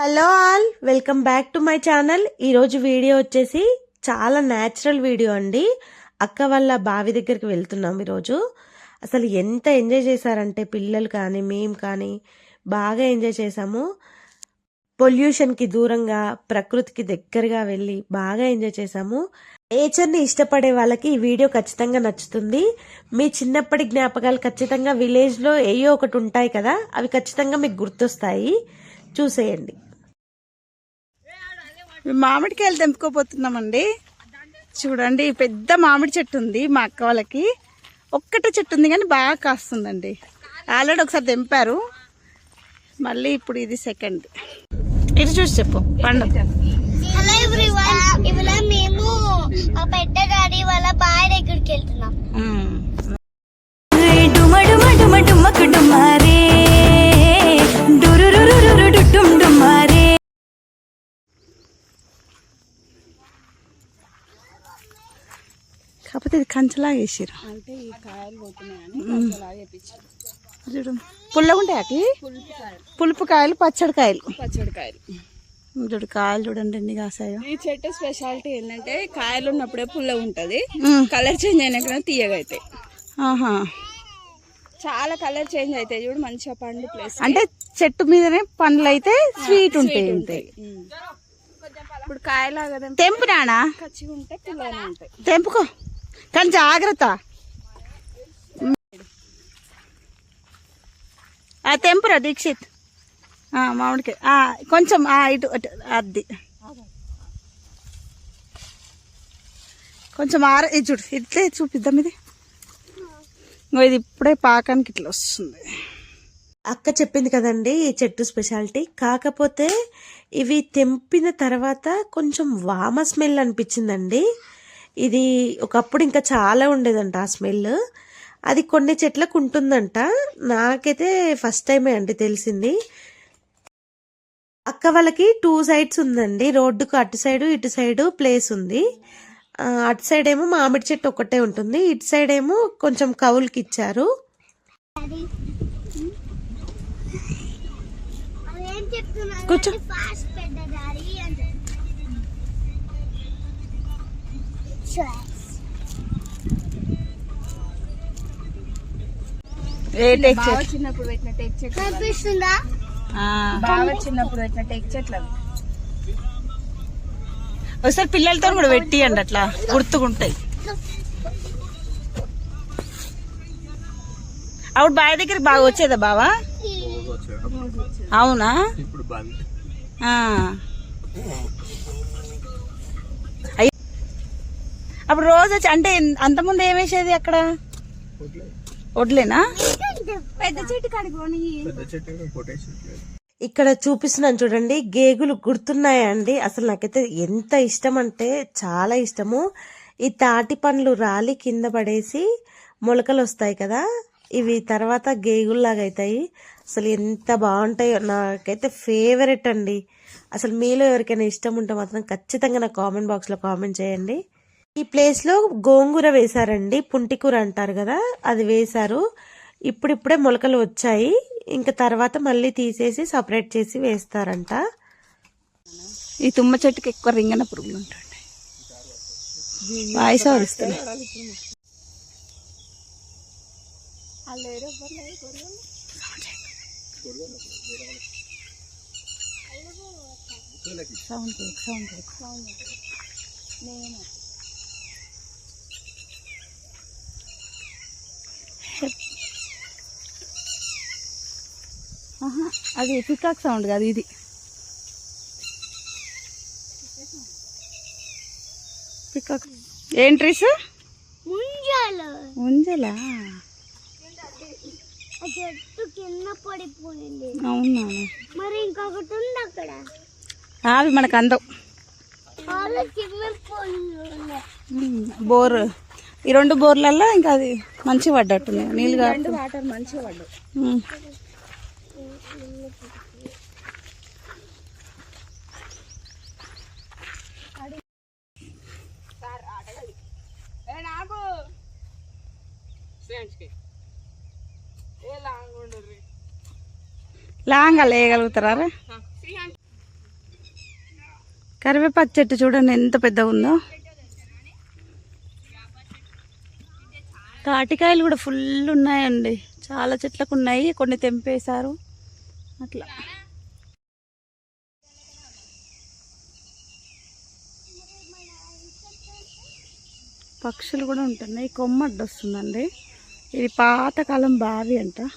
Hello all welcome back to my channel. ఈరోజు video వచ్చేసి చాలా న్యాచురల్ వీడియో అండి. అక్క వాళ్ళ బావి దగ్గరికి వెళ్తున్నాం ఈరోజు. అసలు ఎంత ఎంజాయ్ చేశారంటే పిల్లలు కానీ మేము కానీ బాగా ఎంజాయ్ చేశాము. పొల్యూషన్కి దూరంగా ప్రకృతికి దగ్గరగా వెళ్ళి బాగా ఎంజాయ్ చేశాము. నేచర్ని ఇష్టపడే వాళ్ళకి ఈ వీడియో ఖచ్చితంగా నచ్చుతుంది. మీ చిన్నప్పటి జ్ఞాపకాలు ఖచ్చితంగా విలేజ్లో ఏయో ఒకటి ఉంటాయి కదా అవి ఖచ్చితంగా మీకు గుర్తొస్తాయి. చూసేయండి. మామిడికాయలు తెంపుకోపోతున్నామండి చూడండి పెద్ద మామిడి చెట్టు ఉంది మా అక్క వాళ్ళకి. ఒక్కటే చెట్టు ఉంది కానీ బాగా కాస్తుందండి. ఆల్రెడీ ఒకసారి తెంపారు. మళ్ళీ ఇప్పుడు ఇది సెకండ్. ఇటు చూసి చెప్పు పండు. హలో ఎవ్రీవన్ ఇవాళ మేము మా పెద్ద డాడీ వాళ్ళ బాయ్ దగ్గరికి వెళ్తున్నాం. మ్మ్. డుమ డుమ డుమ డుమకు డుమారే కంచలాగా వేసారు చూడు పుల్లగా ఉంటాయి పులుపు కాయలు పచ్చడి కాయలు. పచ్చడి కాయలు. చూడు కాయలు చూడండి ఎన్ని కాసాయో. ఈ చెట్టు స్పెషాలిటీ ఏంటంటే కాయలు ఉన్నప్పుడే పుల్ల ఉంటది. కలర్ చేంజ్ అయినాక తీయగా అవుతాయి ఆహా. చాలా కలర్ చేంజ్ అవుతాయి చూడు మంచిగా పండు ప్లేస్ అంటే చెట్టు మీదనే పండ్లు అయితే స్వీట్ ఉంటాయి ఉంటాయి. ఇప్పుడు కాయలాగా తెంపు నానా కచ్చిగా ఉంటే పుల్లగానే ఉంటాయి. తెంపుకో. కానీ జాగ్రత్త. ఆ తెంపురా దీక్షిత్. ఆ, మామిడికాయ. కొంచెం ఆ, ఇటు అటు, అది. కొంచెం ఆర ఇది చూడు ఇట్లే చూపిద్దాం ఇది. ఇది ఇప్పుడే పాకానికి ఇట్లా వస్తుంది. అక్క చెప్పింది కదండి ఈ చెట్టు స్పెషాలిటీ. కాకపోతే ఇవి తెంపిన తర్వాత కొంచెం వామ స్మెల్ అనిపించిందండి. ఇది ఒకప్పుడు ఇంకా చాలా ఉండేదంట ఆ స్మెల్. అది కొన్ని చెట్లకు ఉంటుందంట. నాకైతే ఫస్ట్ టైమే అండి తెలిసింది. అక్క వాళ్ళకి టూ సైడ్స్ ఉందండి. రోడ్డుకు అటు సైడు ఇటు సైడు ప్లేస్ ఉంది. అటు సైడ్ ఏమో మామిడి చెట్టు ఒకటే ఉంటుంది. ఇటు సైడ్ ఏమో కొంచెం కవులకి ఇచ్చారు. ఏం చెప్తున్నారు కూర్చో. ఫాస్ట్ పెద్ద డాడీ అంటే ఏ టేక్ బాగా చెట్టు. చిన్నప్పుడు పెట్టిన టేక్ చెట్లు అవి. కనిపిస్తుందా? ఆ. బాగా చిన్నప్పుడు పెట్టిన టేక్ చెట్లు అవి. ఒకసారి పిల్లలతో కూడా పెట్టియండి అట్లా గుర్తుకుంటాయి. ఆవిడ బావి దగ్గర బాగా వచ్చేదా బావా? అవునా? ఆ. అప్పుడు రోజు వచ్చి అంటే అంతకుముందు ఏం వేసేది అక్కడ? వడ్లేనా పెద్ద చెట్టు ఇక్కడ చూపిస్తున్నాను చూడండి. గేగులు గుర్తున్నాయా అండి అసలు నాకైతే ఎంత ఇష్టం అంటే చాలా ఇష్టము. ఈ తాటి పండ్లు రాలి కింద పడేసి మొలకలు వస్తాయి కదా ఇవి తర్వాత గేగుల్లాగా అవుతాయి. అసలు ఎంత బాగుంటాయో నాకైతే ఫేవరెట్ అండి. అసలు మీలో ఎవరికైనా ఇష్టం ఉంటే మాత్రం ఖచ్చితంగా నా కామెంట్ బాక్స్లో కామెంట్ చేయండి. ఈ ప్లేస్లో గోంగూర వేశారండి పుంటికూర అంటారు కదా అది వేశారు ఇప్పుడిప్పుడే మొలకలు వచ్చాయి ఇంకా తర్వాత మళ్ళీ తీసేసి సపరేట్ చేసి వేస్తారంట ఈ తుమ్మ చెట్టుకి ఎక్కువ రింగన పురుగులు ఉంటాయి వాయిస్ వస్తుంది సౌండ్ సౌండ్ ఆహా, అది పికాక్ సౌండ్ కాదు ఇది. పికాక్. ఏం ట్రీస్ ముంజాలు. చెట్టు కింద పడిపోయింది. అవునా? మరి ఇంకొకటి ఉంది అక్కడ. అవి మనకు అందం. బోర్. ఈ రెండు బోర్లలో ఇంకా అది మంచిగా పడ్డట్టుంది. నీళ్ళు వాటర్ మంచిగా పడ్డు లాంగా లేయగలుగుతారా రే? కరివేపాకు చెట్టు చూడండి ఎంత పెద్దగా ఉందో తాటికాయలు కూడా ఫుల్ ఉన్నాయండి. చాలా చెట్లకు ఉన్నాయి కొన్ని తెంపేశారు. అట్లా. పక్షులు కూడా ఉంటున్నాయి. కొమ్మ వస్తుందండి ఇది పాతకాలం బావి అంట.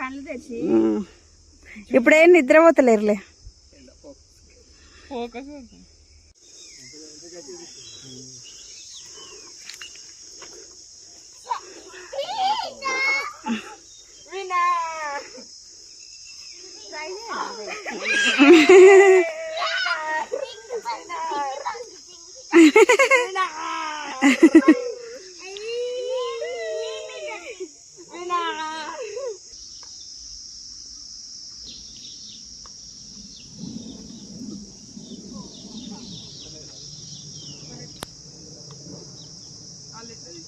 కళ్ళు తెచ్చి ఉమ్. ఇప్పుడేం నిద్రపోతలేరులే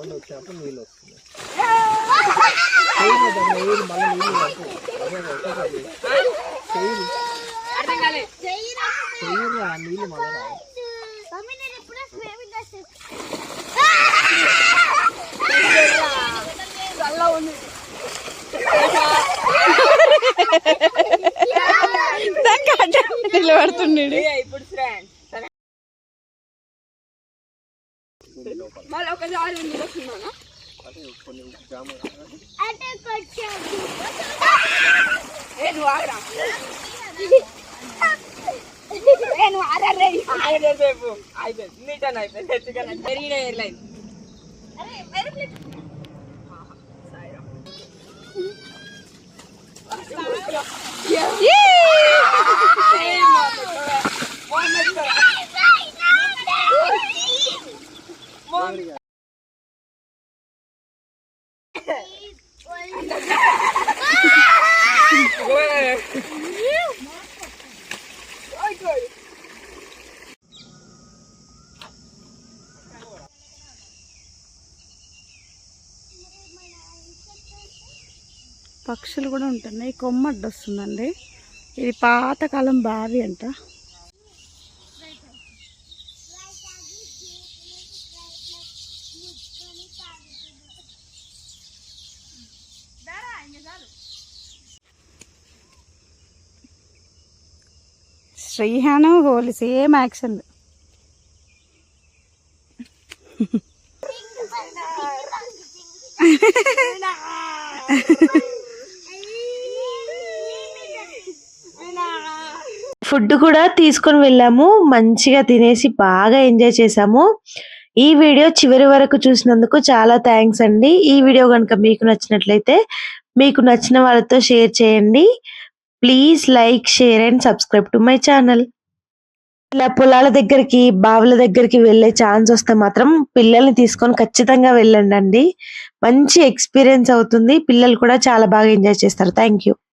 సౌండ్ వచ్చినప్పుడు నీళ్ళు వస్తుంది. సౌండ్ సౌండ్ వచ్చినప్పుడు నీళ్ళు వస్తుంది చెయ్యి దాని నీళ్ళు మళ్ళీ મારા કદા આલે ની બસ માં ના અરે કોને જામ અરે કોચા એ દ્વારા એનો આરા રે આઈ રે બેબુ આઈ બે નીટા નાઈ બે ટીકા ના ડરી રે એરલાઈન અરે મેરે પ્લેટ હા હા સાયરો યે યે એ મત పక్షులు కూడా ఉంటున్నాయి. కొమ్మ అడ్డు వస్తుందండి ఇది పాతకాలం బావి అంట. శ్రీహాను హోలీ సేమ్ యాక్షన్. ఫుడ్ కూడా తీసుకొని వెళ్ళాము. మంచిగా తినేసి బాగా ఎంజాయ్ చేసాము ఈ వీడియో చివరి వరకు చూసినందుకు చాలా థ్యాంక్స్ అండి. ఈ వీడియో కనుక మీకు నచ్చినట్లయితే మీకు నచ్చిన వాళ్ళతో షేర్ చేయండి. Please like share and subscribe to my channel. ఇలా పొలాల దగ్గరికి బావుల దగ్గరికి వెళ్ళే ఛాన్స్ వస్తే మాత్రం పిల్లల్ని తీసుకొని ఖచ్చితంగా వెళ్ళండి మంచి ఎక్స్పీరియన్స్ అవుతుంది. పిల్లలు కూడా చాలా బాగా ఎంజాయ్ చేస్తారు. Thank you.